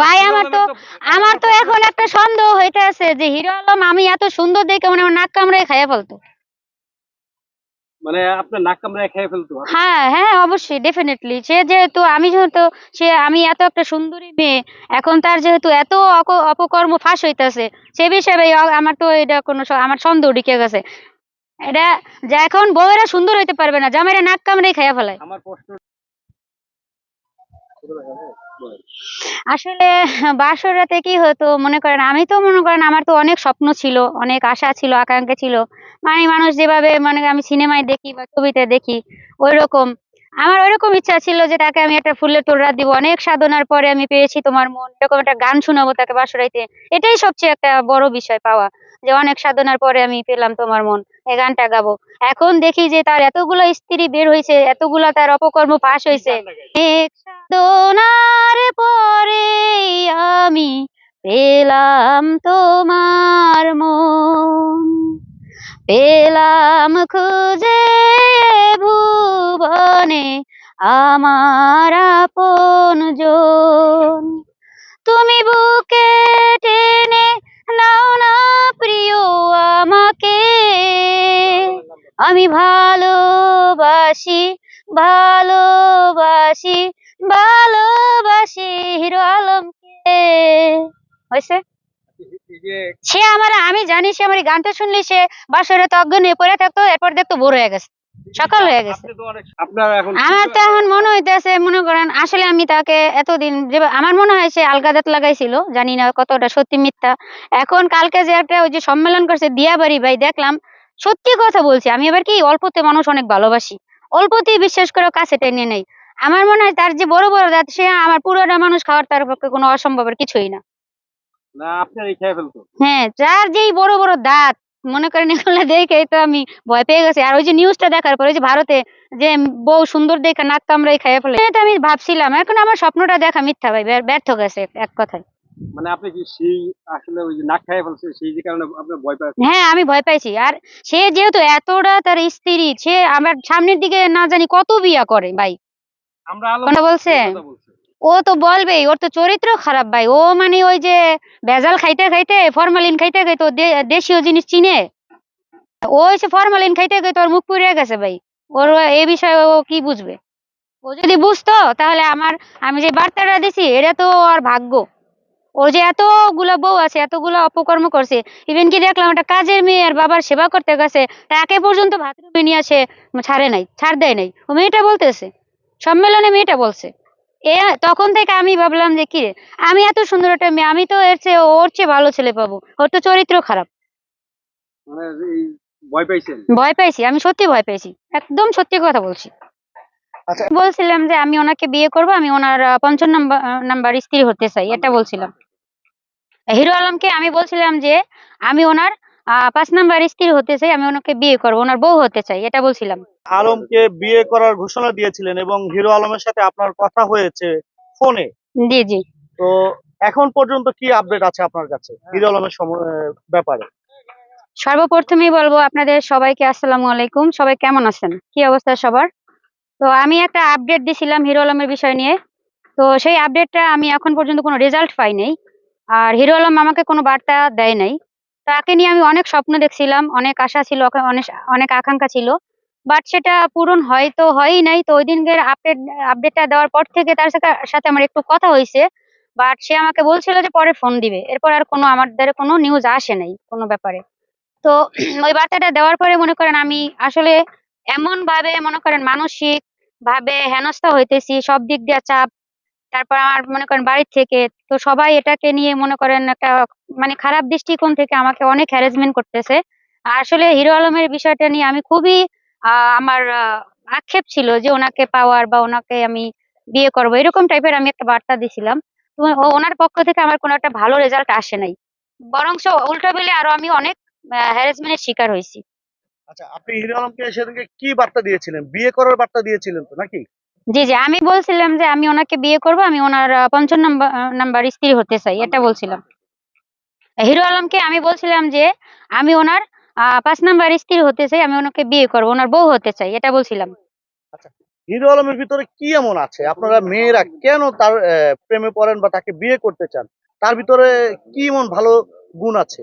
ভাই, আমার তো- আমার তো এখন একটা সন্দেহ হইতেছে যে হিরো আলম আমি এত সুন্দর দেখে মনে নাক কামড়ে খাইয়া ফেলতো। মানে আপনার নাক কামড়ায় খেয়ে ফেলতো হ্যাঁ হ্যাঁ অবশ্যই ডেফিনেটলি সে যেহেতু আমি যেহেতু সে আমি এত একটা সুন্দরী মেয়ে এখন তার যেহেতু এত অপকর্ম ফাঁস হইতাছে সে বিষয়ে আমার তো এটা কোনো আমার সন্দেহ ঢুকে গেছে। এটা যে এখন বউয়েরা সুন্দর হইতে পারবে না জামাইরা নাক কামড়ে খাইয়া ফেলায়। আমার প্রশ্ন আসলে বাসরাতে কি হতো, মনে করেন, আমি তো মনে করেন, আমার তো অনেক স্বপ্ন ছিল, অনেক আশা ছিল, আকাঙ্ক্ষা ছিল। মানে মানুষ যেভাবে মানে আমি সিনেমায় দেখি বা ছবিতে দেখি ওই রকম আমার ওইরকম ইচ্ছা ছিল যে তাকে আমি একটা ফুলের তোড়া দিব। অনেক সাধনার পরে আমি পেয়েছি তোমার মন। এরকম একটা গান শোনাবো তাকে বাসরাইতে এটাই সবচেয়ে একটা বড় বিষয় পাওয়া যে অনেক সাধনার পরে আমি পেলাম তোমার মন। এই গানটা গাবো। এখন দেখি যে তার এতগুলো স্ত্রী বের হয়েছে এতগুলা তার অপকর্ম ফাঁস হয়েছে সাধনার পরে আমি পেলাম তোমার মন। পেলাম খুঁজে ভুবনে আমার আপন জন। তুমি বুকে টেনে নাও না প্রিয় আমাকে। আমি ভালোবাসি ভালোবাসি ভালোবাসি হিরো আলমকে। হয়েছে? সে আমার, আমি জানি সে আমার গানটা শুনলে সে বাসরে তো অজ্ঞান হয়ে পড়ে থাকতো, এরপর দেখতো ভোর হয়ে গেছে। সকাল হয়ে গেছে। আমার তো এখন মনে হইতেছে মনে করেন আসলে আমি তাকে এতদিন যে আমার মনে হয় সে আলগাদাত লাগাইছিল জানি না কতটা সত্যি মিথ্যা। এখন কালকে যে একটা ওই যে সম্মেলন করছে দিয়াবাড়ি ভাই দেখলাম সত্যি কথা বলছি আমি এবার কি অল্পতে মানুষ অনেক ভালোবাসি অল্পতেই বিশ্বাস করে কাছে টেনে নেই। আমার মনে হয় তার যে বড় বড় দাঁত সে আমার পুরোটা মানুষ খাওয়ার তার পক্ষে কোনো অসম্ভবের কিছুই না। না আপনার এই খেয়ে ফেলতো। হ্যাঁ যার যেই বড় বড় দাঁত মনে করেন এগুলো দেখে তো আমি ভয় পেয়ে গেছি। আর ওই যে নিউজটা দেখার পরে ওই যে ভারতে যে বউ সুন্দর দেখে নাক কামড়াই খাইয়ে ফেলে এটা আমি ভাবছিলাম। এখন আমার স্বপ্নটা দেখা মিথ্যা ভাই ব্যর্থ গেছে এক- কথায়। মানে আপনি কি সেই আসলে ওই যে নাক খেয়ে ফেলছে সেই যে কারণে আপনার ভয় পাচ্ছেন হ্যাঁ আমি ভয় পাইছি। আর সে যেহেতু এতটা তার স্ত্রী সে আমার সামনের দিকে না জানি কত বিয়া করে ভাই। আমরা কথা বলছে। ও তো বলবেই, ওর তো চরিত্র খারাপ ভাই। ও মানে ওই যে ভেজাল খাইতে খাইতে ফরমালিন খাইতে খাইতে দেশীয় জিনিস চিনে। ও এসে ফরমালিন খাইতে খাইতে ওর মুখ পুড়ে গেছে ভাই। ওর এই বিষয়ে ও কি বুঝবে? ও যদি বুঝতো, তাহলে আমার, আমি যে বার্তাটা দিছি, এটা তো আর ভাগ্য। ও যে এতগুলা বউ আছে, এতগুলা অপকর্ম করছে ইভেন কি দেখলাম একটা কাজের মেয়ে আর বাবার সেবা করতে গেছে তাকে পর্যন্ত বাথরুমে নিয়ে আসে, ছাড়ে নাই, ছাড় দেয় নাই। ও মেয়েটা বলতেছে, সম্মেলনে মেয়েটা বলছে। এ তখন থেকে আমি ভাবলাম যে কি রে, আমি এত সুন্দর একটা মেয়ে আমি তো এর চেয়ে ওর চেয়ে ভালো ছেলে পাবো ওর তো চরিত্র খারাপ। মানে ভয় পাইছেন? ভয় পেয়েছি আমি সত্যি ভয় পেয়েছি একদম সত্যি কথা বলছি। আচ্ছা। বলছিলাম যে আমি ওনাকে বিয়ে করব আমি ওনার পঞ্চম নাম্বার নাম্বার স্ত্রী হতে চাই এটা বলছিলাম। হিরো আলমকে আমি বলছিলাম যে আমি ওনার পাঁচ নাম্বার স্ত্রী হতে চাই আমি ওনাকে বিয়ে করব ওনার বউ হতে চাই এটা বলছিলাম। আলমকে বিয়ে করার ঘোষণা দিয়েছিলেন এবং হিরো আলমের সাথে আপনার কথা হয়েছে ফোনে। জি জি। তো এখন পর্যন্ত কি আপডেট আছে আপনার কাছে হিরো আলমের ব্যাপারে? সর্বপ্রথমেই বলব আপনাদের সবাইকে আসসালামু আলাইকুম সবাই কেমন আছেন? কি অবস্থা সবার? তো আমি একটা আপডেট দিছিলাম হিরো আলমের বিষয় নিয়ে। তো সেই আপডেটটা আমি এখন পর্যন্ত কোনো রেজাল্ট পাই নাই। আর হিরো আলম আমাকে কোনো বার্তা দেয় নাই। তাকে নিয়ে আমি অনেক স্বপ্ন দেখছিলাম, অনেক আশা ছিল অনেক অনেক আকাঙ্ক্ষা ছিল। বাট সেটা পূরণ হয় তো হয়ই নাই। তো ওই দিনকের আপডেট, আপডেটটা দেওয়ার পর থেকে তার সাথে- আমার একটু কথা হয়েছে। বাট সে আমাকে বলছিল যে পরে ফোন দিবে। এরপর আর কোনো আমার আমাদের কোনো নিউজ আসে নাই কোনো ব্যাপারে। তো ওই বার্তাটা দেওয়ার পরে মনে করেন আমি আসলে এমন ভাবে মনে করেন মানসিক ভাবে হেনস্থা হইতেছি, সব দিক দিয়ে চাপ তারপর আমার মনে করেন বাড়ির থেকে, তো সবাই এটাকে নিয়ে মনে করেন একটা মানে খারাপ দৃষ্টিকোণ থেকে আমাকে অনেক হ্যারাসমেন্ট করতেছে। আসলে হিরো আলমের বিষয়টা নিয়ে আমি খুবই আমার আক্ষেপ ছিল যে ওনাকে পাওয়ার বা ওনাকে আমি বিয়ে করব, এরকম টাইপের আমি একটা বার্তা দিছিলাম। তো ওনার পক্ষ থেকে আমার কোনো একটা ভালো রেজাল্ট আসে নাই। বরঞ্চ উল্টো বেলে আরও আমি অনেক হ্যারাসমেন্টের শিকার হয়েছি। আচ্ছা আপনি হিরো আলমকে সেদিনকে কি বার্তা দিয়েছিলেন? বিয়ে করার বার্তা দিয়েছিলেন তো নাকি? জি জি। আমি বলছিলাম যে আমি ওনাকে বিয়ে করব, আমি ওনার পঞ্চম নাম্বার নাম্বার স্ত্রী হতে চাই, এটা বলছিলাম। হিরো আলমকে আমি বলছিলাম যে আমি ওনার পাঁচ নাম্বার স্ত্রী হতে চাই, আমি ওনাকে বিয়ে করব, ওনার বউ হতে চাই, এটা বলছিলাম। হিরো আলমের ভিতরে কি এমন আছে? আপনারা মেয়েরা কেন তার প্রেমে পড়েন বা তাকে বিয়ে করতে চান? তার ভিতরে কি এমন ভালো গুণ আছে?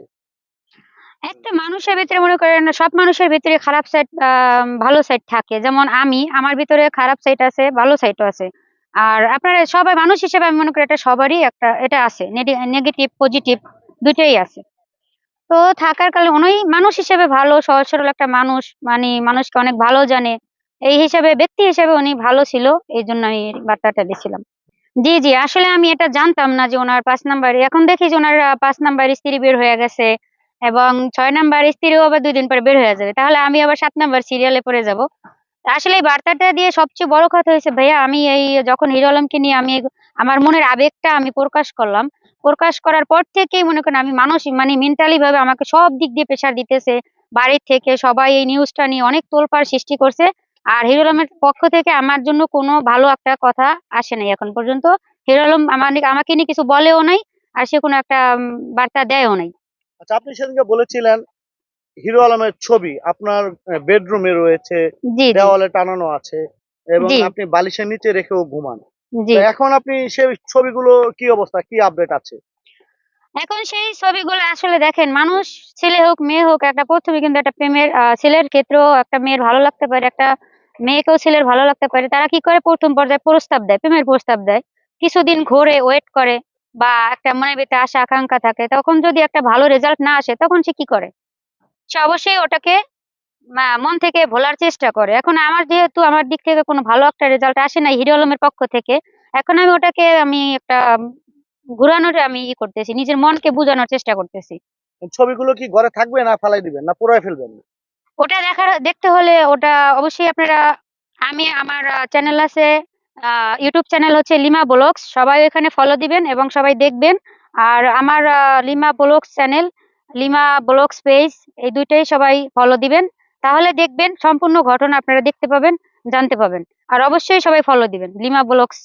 একটা মানুষের ভিতরে মনে করেন সব মানুষের ভিতরে খারাপ সাইড ভালো সাইড থাকে। যেমন আমি, আমার ভিতরে খারাপ সাইড আছে, ভালো সাইডও আছে। আর আপনারা সবাই, মানুষ হিসেবে আমি মনে করি এটা সবারই একটা, এটা আছে। নেগেটিভ পজিটিভ দুটোই আছে। তো থাকার কালে উনি মানুষ হিসেবে ভালো, সহজ, সরল একটা মানুষ মানে মানুষকে অনেক ভালো জানে। এই হিসাবে, ব্যক্তি হিসেবে উনি ভালো ছিল, এই জন্য আমি বার্তাটা দিয়েছিলাম জি জি, আসলে আমি এটা জানতাম না যে ওনার পাঁচ নাম্বার, এখন দেখি যে ওনার পাঁচ নাম্বার স্ত্রী বের হয়ে গেছে। এবং ছয় নাম্বার স্ত্রীও আবার দুই দিন পরে বের হয়ে যাবে। তাহলে আমি আবার সাত নাম্বার সিরিয়ালে পড়ে যাব। আসলে এই বার্তাটা দিয়ে সবচেয়ে বড় কথা হয়েছে, ভাইয়া, আমি এই যখন হিরো আলমকে নিয়ে আমি আমার মনের আবেগটা আমি প্রকাশ করলাম। প্রকাশ করার পর থেকেই মনে করেন আমি মানুষ মানে মেন্টালি ভাবে আমাকে সব দিক দিয়ে প্রেশার দিতেছে। বাড়ির থেকে সবাই এই নিউজটা নিয়ে অনেক তোলপাড় সৃষ্টি করছে। আর হিরো আলমের পক্ষ থেকে আমার জন্য কোনো ভালো একটা কথা আসে নাই এখন পর্যন্ত। হিরো আলম আমার আমাকে নিয়ে কিছু বলেও নাই, আর সে কোনো একটা বার্তা দেয়ও নাই। আচ্ছা আপনি সেদিনকে বলেছিলেন হিরো আলমের ছবি আপনার বেডরুমে রয়েছে দেওয়ালে টানানো আছে এবং আপনি বালিশের নিচে রেখেও ঘুমান। এখন আপনি সেই ছবিগুলো কি অবস্থা? কি আপডেট আছে? এখন সেই ছবিগুলো আসলে দেখেন মানুষ ছেলে হোক মেয়ে হোক একটা প্রথমে কিন্তু একটা প্রেমের ছেলের ক্ষেত্রেও একটা মেয়ের ভালো লাগতে পারে একটা মেয়েকেও ছেলের ভালো লাগতে পারে। তারা কি করে? প্রথম পর্যায়ে প্রস্তাব দেয় প্রেমের প্রস্তাব দেয়। কিছুদিন ঘোরে ওয়েট করে। বা একটা মনের ভিতরে আশা আকাঙ্ক্ষা থাকে তখন যদি একটা ভালো রেজাল্ট না আসে তখন সে কি করে? সে অবশ্যই ওটাকে মন থেকে ভোলার চেষ্টা করে। এখন আমার যেহেতু আমার দিক থেকে কোনো ভালো একটা রেজাল্ট আসে না হিরো আলমের পক্ষ থেকে এখন আমি ওটাকে আমি একটা ঘুরানোর আমি ই করতেছি নিজের মনকে বোঝানোর চেষ্টা করতেছি। ছবিগুলো কি ঘরে থাকবে না ফালাই দিবেন না পুরাই ফেলবেন? ওটা দেখার দেখতে হলে ওটা অবশ্যই আপনারা আমি আমার চ্যানেল আছে ইউটিউব চ্যানেল হচ্ছে লিমা ব্লগস। সবাই এখানে ফলো দিবেন এবং সবাই দেখবেন। আর আমার Lima blogs channel Lima blogs page এই দুইটাই সবাই ফলো দিবেন। তাহলে দেখবেন সম্পূর্ণ ঘটনা আপনারা দেখতে পাবেন, জানতে পাবেন। আর অবশ্যই সবাই ফলো দিবেন, লিমা ব্লগস